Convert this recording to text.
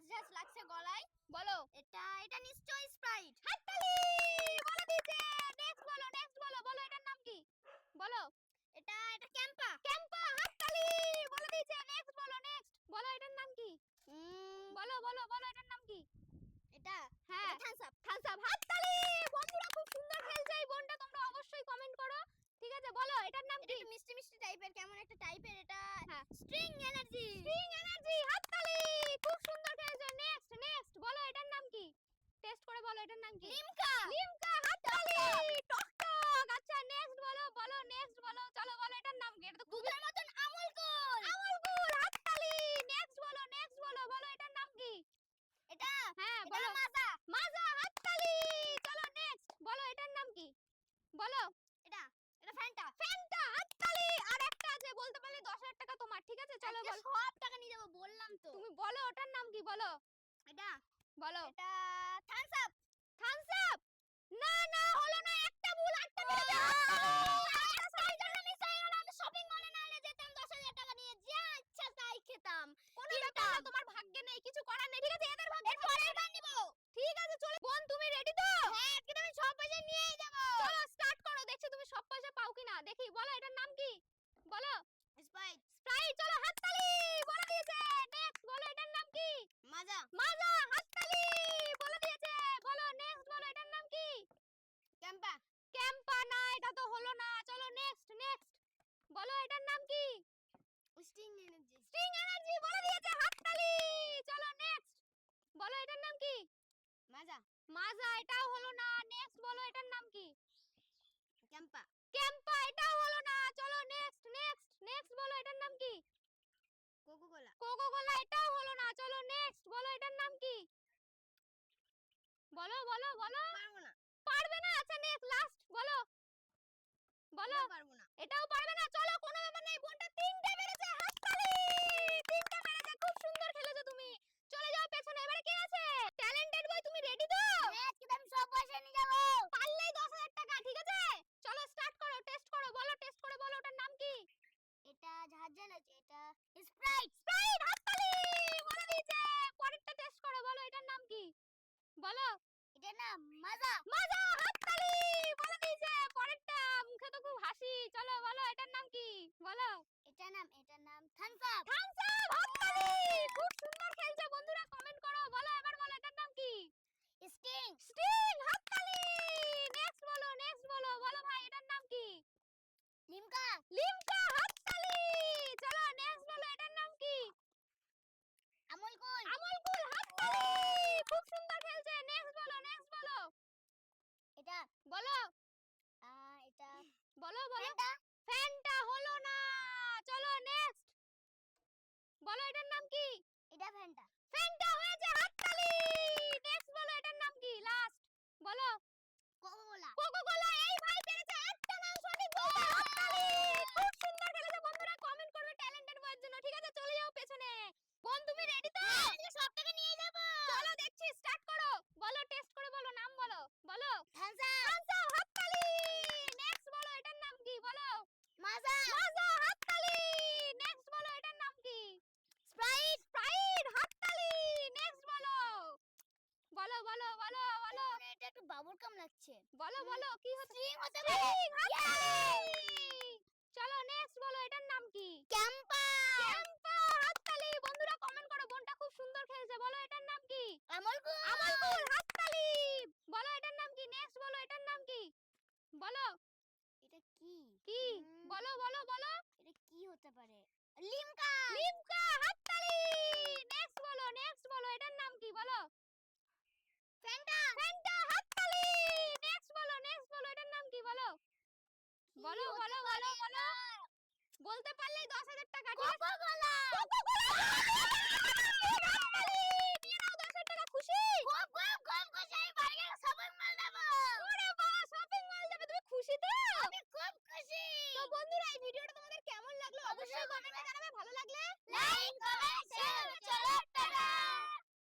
ঝাঁঝ ঝাঁঝ লাগছে গলায়। বলো। এটা এটা নিশ্চয়ই স্প্রাইট হাততালি! বলে দিয়েছে নেক্সট বলো নেক্সট বলো। বলো এটার নাম কি? বলো। এটা এটা ক্যাম্পা ক্যাম্পা হাততালি! বলে দিয়েছে নেক্সট বলো নেক্সট বলো এটার নাম কি? বলো বলো বলো এটার নাম কি? এটা হ্যাঁ। থামস আপ থামস আপ হাততালি! বন্ধুরা খুব সুন্দর খেলছে এই বোনটা। তোমরা অবশ্যই কমেন্ট করো। ঠিক আছে বলো এটার নাম কি? মিষ্টি মিষ্টি টাইপের কেমন একটা টাইপের এটা। স্ট্রিং এনার্জি হাততালি খুব সুন্দর খেলছো। নেক্সট নেক্সট বলো এটার নাম কি? টেস্ট করে বলো এটার নাম কি? লিমকা। লিমকা হাততালি। টক টক। আচ্ছা নেক্সট বলো বলো নেক্সট বলো চলো বলো এটার নাম কি? এটা তো দুধের মতন আমুল কুল আমল কুল হাততালি। নেক্সট বলো নেক্সট বলো বলো এটার নাম কি? এটা? হ্যাঁ বলো। মাজা। মাজা হাততালি। চলো নেক্সট বলো এটার নাম কি? বলো। ফ্যান্টা ফ্যান্টা হাততালি! আর একটা আছে বলতে পারলে 10000 টাকা তোমার ঠিক আছে? চলো বল। সব টাকা নিয়ে যাব বললাম তো। তুমি বলো ওটার নাম কি? বলো। এটা? বলো। এটা থামস আপ থামস আপ না না হলো না একটা ভুল আটটা বেড়ে খেতাম। কোনো ব্যাপার না তোমার ভাগ্যে নেই কিছু করার নেই ঠিক আছে? এদের ভাগ্যে পরের বার নিবো। ঠিক আছে চলে। বোন তুমি রেডি তো হ্যাঁ আজকে আমি সব পয়সা নিয়েই যাব চলো স্টার্ট করো দেখছি তুমি সব পয়সা পাও কিনা দেখি বলো এটার নাম কি বলো স্প্রাইট স্প্রাইট চলো হাততালি বলে দিয়েছে নেক্সট বলো এটার নাম কি মাজা মাজা হাততালি বলে দিয়েছে বলো নেক্সট বলো এটার নাম কি ক্যাম্পা ক্যাম্পা না এটা তো হলো না। চলো নেক্সট নেক্সট বলো এটার নাম কি? স্টিং এনার্জি স্ট্রিং এনার্জি বলে দিয়েছে হাততালি। চলো নেক্সট বলো এটার নাম কি? মাজা। মাজা এটাও হলো না। নেক্সট বলো এটার নাম কি? ক্যাম্পা ক্যাম্পা এটাও হলো না। চলো নেক্সট নেক্সট নেক্সট বলো এটার নাম কি? কোকো কোলা কোকো কোলা এটাও হলো না। চলো নেক্সট বলো এটার নাম কি? বলো বলো বলো। পারব না পারবে না? আচ্ছা নেক্সট লাস্ট বলো। বলো। পারব না। এটাও পারবে না? চলো কোনো ব্যাপার নাই বোনটা তিনটে মেরেছে হাততালি! তিনটে মেরেছে খুব সুন্দর খেলেছো তুমি। চলে যাও পেছনে এবারে কে আছে? ট্যালেন্টেড বয় তুমি রেডি তো? হ্যাঁ আজকে আমি সব পয়সা নিয়ে যাব। পারলেই দশ হাজার টাকা ঠিক আছে? চলো স্টার্ট করো টেস্ট করো বলো টেস্ট করে বলো ওটার নাম কি? এটা ঝাঁঝাল আছে এটা স্প্রাইট স্প্রাইট হাততালি! বলে দিয়েছে পরেরটা টেস্ট করো বলো এটার নাম কি? বলো। না? মজা! মজা! হাততালি! বলে দিয়েছে পরেরটা মুখে তো খুব হাসি। চলো বলো এটার নাম কি? বলো। এটা নাম এটা নাম থামস আপ। Thums up! হাততালি! খুব সুন্দর খেলছো বন্ধুরা কমেন্ট করো বলো এবার বলো এটার নাম কি স্টিং স্টিং হাততালি নেক্সট বলো নেক্সট বলো বলো ভাই এটার নাম কি লিমকা লিমকা হাততালি চলো নেক্সট বলো এটার নাম কি আমুল কুল আমল কুল হাততালি খুব সুন্দর খেলছে নেক্সট বলো নেক্সট বলো এটা বলো। এটা বলো বলো। ফ্যানটা? হলো না। চলো নেক্সট বলো এটার নাম কি? এটা ফ্যানটা। ফ্যানটা হয়েছে হাততালি নেক্সট বলো এটার নাম কি লাস্ট বলো কোকো কোলা কোকো কোলা এই ভাই পেরেছে একটা নাম সঠিক বলতে হাততালি খুব সুন্দর খেলেছে বন্ধুরা কমেন্ট করবে ট্যালেন্টেড বয়ের জন্য ঠিক আছে চলে যাও পেছনে বোন তুমি রেডি তো আজকে সব টাকা নিয়ে যাব চলো দেখছি স্টার্ট করো বলো টেস্ট করে বলো নাম বলো বলো থামস আপ আনসার হাততালি নেক্সট বলো এটার নাম কি বলো মাজা মাজা হাততালি নেক্সট বলো এটার নাম কি স্প্রাইট স্প্রাইট হাততালি নেক্সট বলো বলো বলো বলো বলো মানে এটা একটু বাবুর কাম লাগছে বলো কি হচ্ছে? স্ট্রিং হতে পারে চলো নেক্সট বলো এটার নাম কি? ক্যাম্পা ক্যাম্পা হাততালি! বন্ধুরা কমেন্ট করো বোনটা খুব সুন্দর খেলছে। বলো এটার নাম কি? আমুল কুল আমল কুল হাততালি! বলো এটার নাম কি? নেক্সট বলো এটার নাম কি? বলো। এটা কি? কি? বলো বলো বলো। এটা কি হতে পারে? লিমকা! লিমকা! হাততালি! নেক্সট বলো নেক্সট বলো এটার নাম কি? বলো। ফ্যান্টা ফ্যান্টা হাততালি! हमें